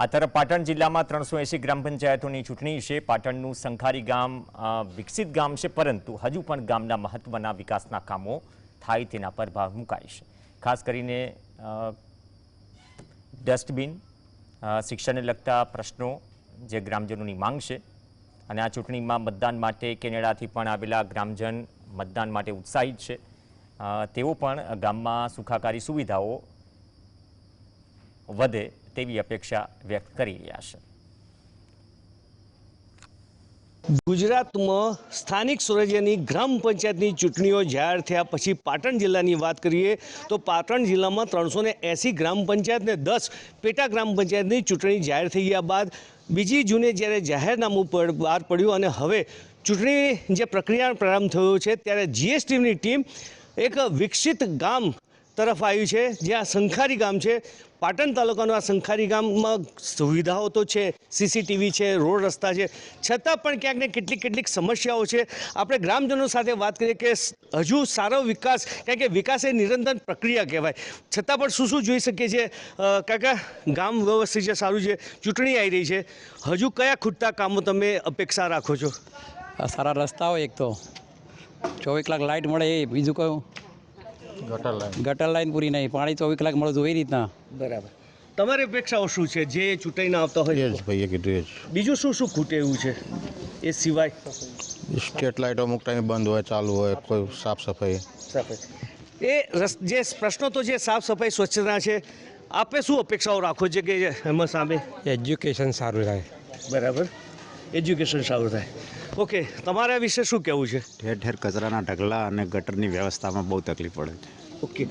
આ તરફ પાટણ જિલ્લામાં ત્રણસો એંસી ગ્રામ પંચાયતોની ચૂંટણી છે. પાટણનું સંખારી ગામ વિકસિત ગામ છે, પરંતુ હજુ પણ ગામના મહત્વના વિકાસના કામો થાય તેના પર ભાર મુકાય છે. ખાસ કરીને ડસ્ટબિન શિક્ષણને લગતા પ્રશ્નો જે ગ્રામજનોની માંગ છે. અને આ ચૂંટણીમાં મતદાન માટે કેનેડાથી પણ આવેલા ગ્રામજન મતદાન માટે ઉત્સાહિત છે. તેઓ પણ ગામમાં સુખાકારી સુવિધાઓ વધે તેવી અપેક્ષા વ્યક્ત કરી રહ્યા છે. ગુજરાતમાં સ્થાનિક સ્વરાજ્યની ગ્રામ પંચાયતની ચૂંટણીઓ જાહેર થયા પછી પાટણ જિલ્લાની વાત કરીએ તો પાટણ જિલ્લામાં ત્રણસો એંસી ગ્રામ પંચાયત ને દસ પેટા ગ્રામ પંચાયતની ચૂંટણી જાહેર થઈ ગયા બાદ બીજી જૂને જ્યારે જાહેરનામું પર બહાર પડ્યું અને હવે ચૂંટણી જે પ્રક્રિયા પ્રારંભ થયો છે ત્યારે જીએસટીની ટીમ એક વિકસિત ગામ તરફ આવ્યું છે જ્યાં સંખારી ગામ છે. પાટણ તાલુકાનું આ સંખારી ગામમાં સુવિધાઓ તો છે સીસીટીવી છે, રોડ રસ્તા છે. છતાં પણ ક્યાંક ને કેટલીક કેટલીક સમસ્યાઓ છે. આપણે ગ્રામજનો સાથે વાત કરીએ કે હજુ સારો વિકાસ, કારણ કે વિકાસ એ નિરંતર પ્રક્રિયા કહેવાય. છતાં પણ શું શું જોઈ શકીએ છીએ? કાકા, ગામ વ્યવસ્થિત છે, સારું છે. ચૂંટણી આવી રહી છે. હજુ કયા ખૂટતા કામો તમે અપેક્ષા રાખો છો? આ સારા રસ્તા હોય એક તો. ચોવીસ કલાક લાઇટ મળે એ બીજું કયું ગટર લાઈન. પૂરી નહીં પાણી ચોવીસ કલાક મળે જોઈ રીતના. બરાબર. તમારી અપેક્ષાઓ શું છે? જે ચૂંટણીને આવતા હોય ભાઈએ કે ડ્રેજ બીજું શું શું ખૂટે એવું છે? એ સિવાય? સ્ટ્રીટ લાઇટો અમુક ટાઈમે બંધ હોય ચાલુ હોય કોઈ સાફ સફાઈ. સફાઈ. એ રસ જે પ્રશ્નો તો છે સાફ સફાઈ સ્વચ્છતા છે. આપે શું અપેક્ષાઓ રાખો છો કે એમાં સામે? એજ્યુકેશન સારું થાય. બરાબર. એજ્યુકેશન સારું થાય. ઓકે તમારા વિશે શું કહેવું છે? ઠેર ઠેર કચરાના ઢગલા અને ગટરની વ્યવસ્થામાં બહુ તકલીફ પડે છે. ઓકે.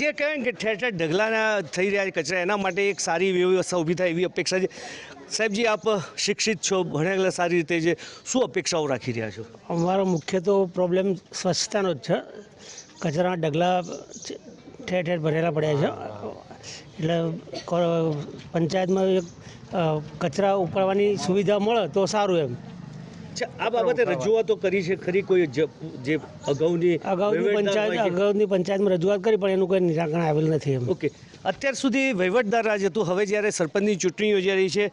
જે કહેવાય કે ઠેર ઠેર ઢગલાના થઈ રહ્યા છે કચરા એના માટે એક સારી વ્યવસ્થા ઊભી થાય એવી અપેક્ષા છે. સાહેબજી આપ શિક્ષિત છો ભણેલા સારી રીતે છે શું અપેક્ષાઓ રાખી રહ્યા છો? અમારો મુખ્ય તો પ્રોબ્લેમ સ્વચ્છતાનો જ છે. કચરાના ઢગલા ઠેર ઠેર ભરેલા પડ્યા છે. એટલે પંચાયતમાં કચરા ઉપાડવાની સુવિધા મળે તો સારું એમ. અચ્છા આ બાબતે રજૂઆતો કરી છે ખરી? કોઈ જે અગાઉની અગાઉની પંચાયત અગાઉની પંચાયતમાં રજૂઆત કરી પણ એનું કોઈ નિરાકરણ આવેલ નથી એમ. ઓકે. અત્યાર સુધી વહીવટદાર રાજ હતું. હવે જ્યારે સરપંચની ચૂંટણી યોજાઈ રહી છે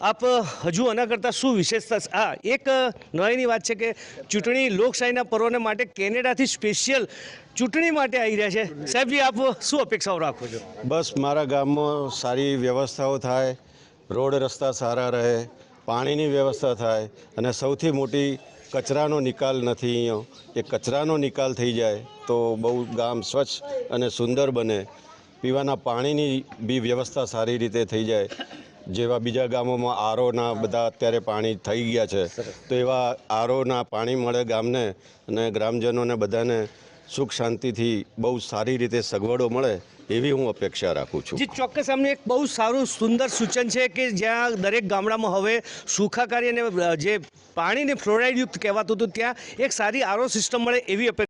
આપ હજુ આના કરતાં શું વિશેષતા આ એક નવાઈની વાત છે કે ચૂંટણી લોકશાહીના પર્વને માટે કેનેડાથી સ્પેશિયલ ચૂંટણી માટે આવી રહ્યા છે. સાહેબજી આપ શું અપેક્ષાઓ રાખો છો? બસ મારા ગામમાં સારી વ્યવસ્થાઓ થાય રોડ રસ્તા સારા રહે પાણીની વ્યવસ્થા થાય અને સૌથી મોટી કચરાનો નિકાલ નથી અહીંયા. એ કચરાનો નિકાલ થઈ જાય તો બહુ ગામ સ્વચ્છ અને સુંદર બને. પીવાના પાણીની બી વ્યવસ્થા સારી રીતે થઈ જાય. જેવા બીજા ગામોમાં આરોના બધા અત્યારે પાણી થઈ ગયા છે, તો એવા આરોના પાણી મળે ગામને અને ગ્રામજનોને બધાને સુખ શાંતિથી બહુ સારી રીતે સગવડો મળે એવી હું અપેક્ષા રાખું છું. જે, ચોક્કસ અમને એક બહુ સારું સુંદર સૂચન છે કે જ્યાં દરેક ગામડામાં હવે સુખાકારી અને જે પાણીને ફ્લોરાઇડયુક્ત કહેવાતું હતું, ત્યાં એક સારી આરો સિસ્ટમ મળે એવી અપેક્ષા